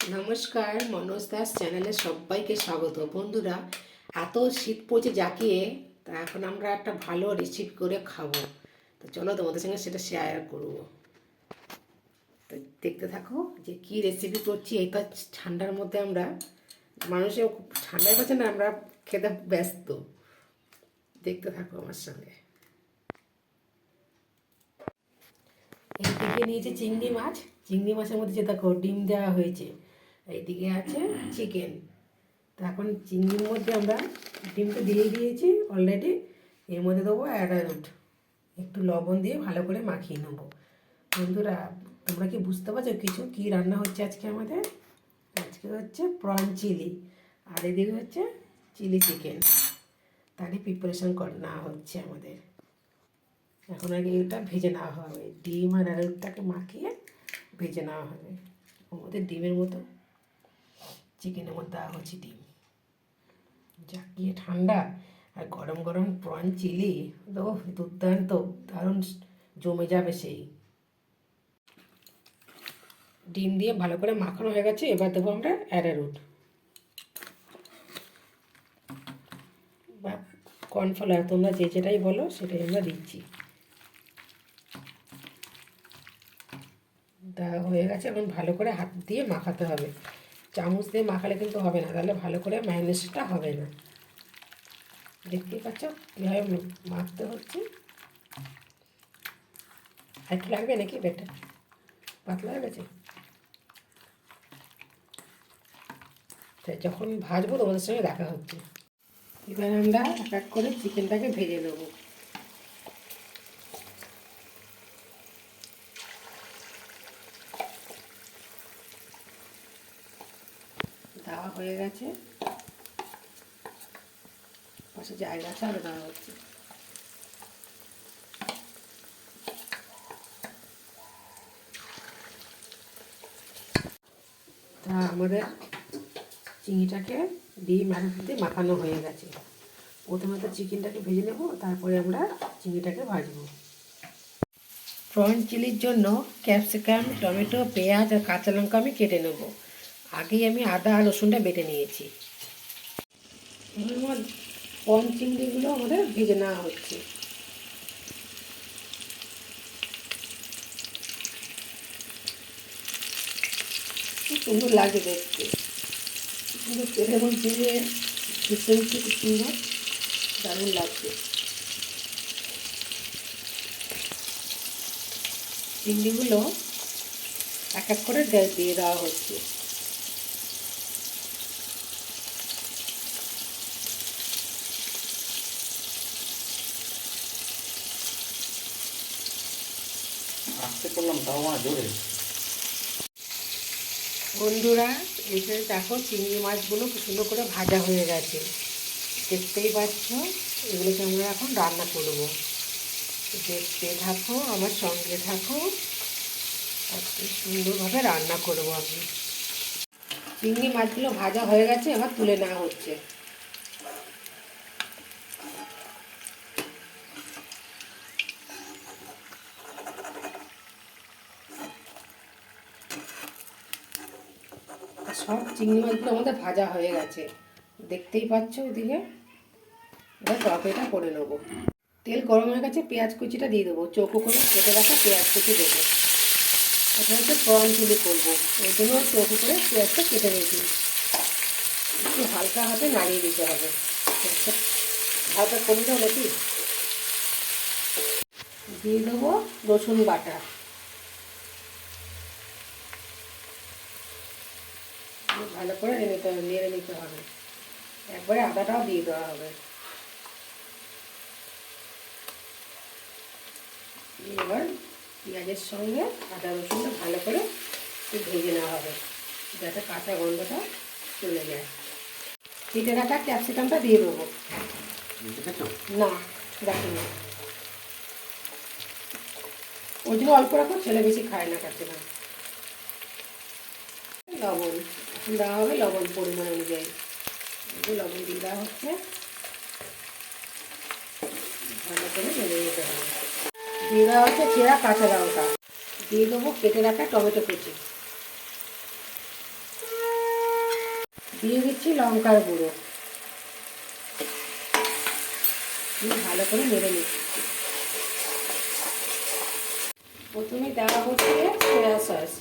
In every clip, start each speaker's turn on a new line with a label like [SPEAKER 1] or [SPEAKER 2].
[SPEAKER 1] নমস্কার, মনোজ দাস চ্যানেলে সবাইকে স্বাগত। বন্ধুরা, এত শীত পড়ছে জাকিয়ে, তা এখন আমরা একটা ভালো রেসিপি করে খাব। তো চলো তোমাদের সঙ্গে সেটা শেয়ার করব। তো দেখতে থাকো যে কি রেসিপি করছি, এই তো ঠান্ডার মধ্যে আমরা মানুষের ঠান্ডায় পাচ্ছে না, আমরা খেতে ব্যস্ত। দেখতে থাকো আমার সঙ্গে। নিয়েছে চিংড়ি মাছ। চিংড়ি মাছের মধ্যে যে দেখো ডিম দেওয়া হয়েছে এইদিকে আছে চিকেন তো এখন চিংড়ির মধ্যে আমরা ডিমটা দিয়ে দিয়েছি অলরেডি এর মধ্যে দেবো অ্যারারুট একটু লবণ দিয়ে ভালো করে মাখিয়ে নেব। বন্ধুরা, তোমরা কি বুঝতে পারছ কিছু? কি রান্না হচ্ছে আজকে আমাদের? আজকে হচ্ছে প্রন চিলি আর এদিকে হচ্ছে চিলি চিকেন তারই প্রিপারেশন নেওয়া হচ্ছে আমাদের। এখন আগে এটা ভেজে নেওয়া হবে। ডিম আর আলুটাকে মাখিয়ে ভেজে নেওয়া হবে। মধ্যে ডিমের মতো চিকেনের মধ্যে দেওয়া হচ্ছে ডিম। যা জাকিয়ে ঠান্ডা আর গরম গরম প্রন চিলি। তো দুর্দান্ত, দারুণ জমে যাবে সেই। ডিম দিয়ে ভালো করে মাখানো হয়ে গেছে, এবার দেবো আমরা অ্যারারুট। বা কর্নফ্লাওয়ার তোমরা যে যেটাই বলো, সেটাই আমরা দিচ্ছি। দেওয়া হয়ে গেছে, এখন ভালো করে হাত দিয়ে মাখাতে হবে। চামচ দিয়ে মাখালে কিন্তু হবে না, তাহলে ভালো করে ম্যানেজটা হবে না। দেখতেই পাচ্ছ কীভাবে মাখতে হচ্ছে। একটু লাগবে নাকি বেটার পাতলা হয়ে গেছে? যখন ভাজবো তোমাদের সঙ্গে দেখা হচ্ছে। এবার আমরা এক এক করে চিকেনটাকে ভেজে নেব দেওয়া হয়ে গেছে। পাশে জায়গা আছে আরও দেওয়া হচ্ছে। তা আমাদের চিংড়িটাকে ডিম আর দিয়ে মাখানো হয়ে গেছে। প্রথমে তো চিকেনটাকে ভেজে নেব, তারপরে আমরা চিংড়িটাকে ভাজবো। প্রন চিলির জন্য ক্যাপসিকাম, টমেটো, পেঁয়াজ আর কাঁচা লঙ্কা আমি কেটে নেব। আগেই আমি আদা, রসুনটা বেটে নিয়েছি। এবার প্রন চিংড়িগুলো আমাদের ভেজে নেওয়া হচ্ছে। খুব সুন্দর লাগে দেখতে। সুন্দর তেলে খুব সুন্দর, দারুণ লাগছে। চিংড়িগুলো এক এক করে দিয়ে দেওয়া হচ্ছে।
[SPEAKER 2] করলাম, তাও আমার জোরে।
[SPEAKER 1] বন্ধুরা এসে দেখো চিংড়ি মাছগুলো খুব সুন্দর করে ভাজা হয়ে গেছে। দেখতেই পাচ্ছ, এগুলোকে আমরা এখন রান্না করব। দেখতে থাকো, আমার সঙ্গে থাকো। সুন্দরভাবে রান্না করব আমি। চিংড়ি মাছগুলো ভাজা হয়ে গেছে, এবার তুলে নেওয়া হচ্ছে। সব চিংড়ি মাছগুলো আমাদের ভাজা হয়ে গেছে। দেখতেই পাচ্ছ ওদিকে? এবার তরকারিটা করে নেব। তেল গরম হয়ে গেছে, পেঁয়াজ কুচিটা দিয়ে দেবো। চৌকো করে কেটে রাখা পেঁয়াজ কুচি দেবো। এটা হচ্ছে প্রন চিলি করব। ওই জন্য চৌকো করে পেঁয়াজটা কেটে রেখি একটু হালকা হাতে নাড়িয়ে দিতে হবে। হালকা কমে যাও নাকি? দিয়ে দেবো রসুন বাটা। ভালো করে নিতে হবে নেড়ে নিতে হবে। একবারে আদাটাও দিয়ে দেওয়া হবে। এবার পেঁয়াজের সঙ্গে আদা রসুনটা ভালো করে একটু ভেজে নেওয়া হবে যাতে কাঁচা গন্ধটা চলে যায়। কেটে রাখা ক্যাপসিকামটা দিয়ে দেবো। না রাখিনি ওই জন্য অল্প রাখো ছেলে বেশি খায় না ক্যাপসিকাম লবণ। দেওয়া হবে, লবণ পরিমাণ অনুযায়ী। লবণ দিয়ে দেওয়া হচ্ছে। ভালো করে নেড়ে নিতে হবে। দিয়ে দেওয়া হচ্ছে চেরা কাঁচা লঙ্কা। দিয়ে দেবো কেটে রাখা টমেটো কুচি। দিয়ে দিচ্ছি লঙ্কার গুঁড়ো। ভালো করে নেড়ে নিচ্ছি। প্রথমে দেওয়া হচ্ছে সয়া সস।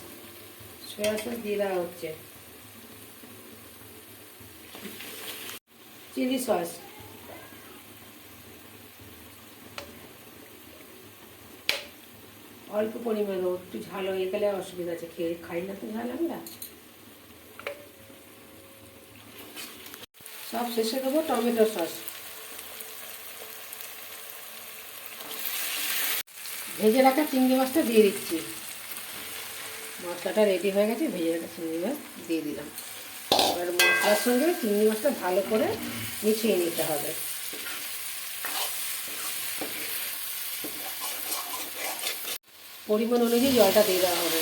[SPEAKER 1] সয়া সস দিয়ে দেওয়া হচ্ছে। Chilli sauce. অল্প পরিমাণ ও একটু ঝাল হয়ে গেলে অসুবিধা আছে, খেয়ে খাই না তো ঝাল আমরা। সব শেষে দেবো টমেটো সস। ভেজে রাখা চিংড়ি মাছটা দিয়ে দিচ্ছি। মশলাটা রেডি হয়ে গেছে, ভেজে রাখা চিংড়ি মাছ দিয়ে দিলাম। এবার মশলার সঙ্গে চিংড়ি মাছটা ভালো করে মিশিয়ে নিতে হবে। পরিমাণ অনুযায়ী জলটা দিয়ে দেওয়া হবে।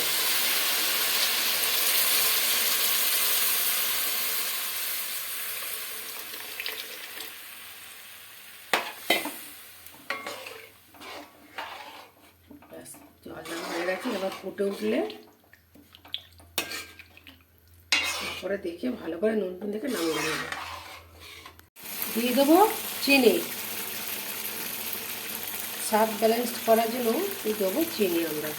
[SPEAKER 1] ব্যাস, জল দেওয়া হয়ে গেছে, এবার ফুটে উঠলে তারপরে দেখে ভালো করে নুন টুন দেখে নামিয়ে নেব। দিয়ে দেবো চিনি। স্বাদ ব্যালেন্স করার জন্য দিয়ে দেবো চিনি আমরা।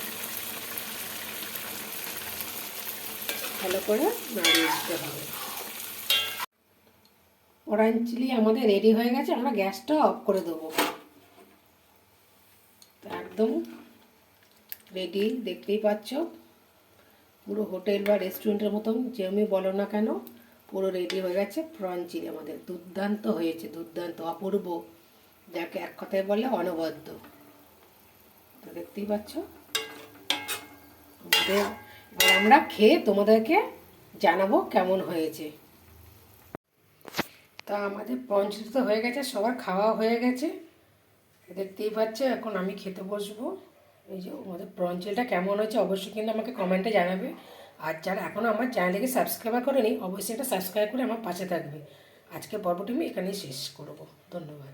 [SPEAKER 1] ভালো করে নাড়িয়ে দিতে হবে। অরেঞ্জ চিলি আমাদের রেডি হয়ে গেছে, আমরা গ্যাসটা অফ করে দেবো। একদম রেডি দেখতেই পাচ্ছ? পুরো হোটেল বা রেস্টুরেন্টের মতন, যেমনি বলো না কেন, পুরো রেডি হয়ে গেছে প্রন আমাদের। দুর্দান্ত হয়েছে, দুর্দান্ত, অপূর্ব। যাকে এক কথায় বলে অনবদ্য। তো দেখতেই পাচ্ছ? এবার আমরা খেয়ে তোমাদেরকে জানাব কেমন হয়েছে। তা আমাদের পঞ্চাশ তো হয়ে গেছে, সবার খাওয়া হয়ে গেছে। দেখতেই পাচ্ছ, এখন আমি খেতে বসবো। এই যে আমাদের প্রঞ্চলটা কেমন হয়েছে অবশ্যই কিন্তু আমাকে কমেন্টে জানাবে। আর যারা এখনও আমার চ্যানেলকে সাবস্ক্রাইব করেনি, অবশ্যই এটা সাবস্ক্রাইব করে আমার পাশে থাকবে। আজকে পর্বটি আমি এখানেই শেষ করব। ধন্যবাদ।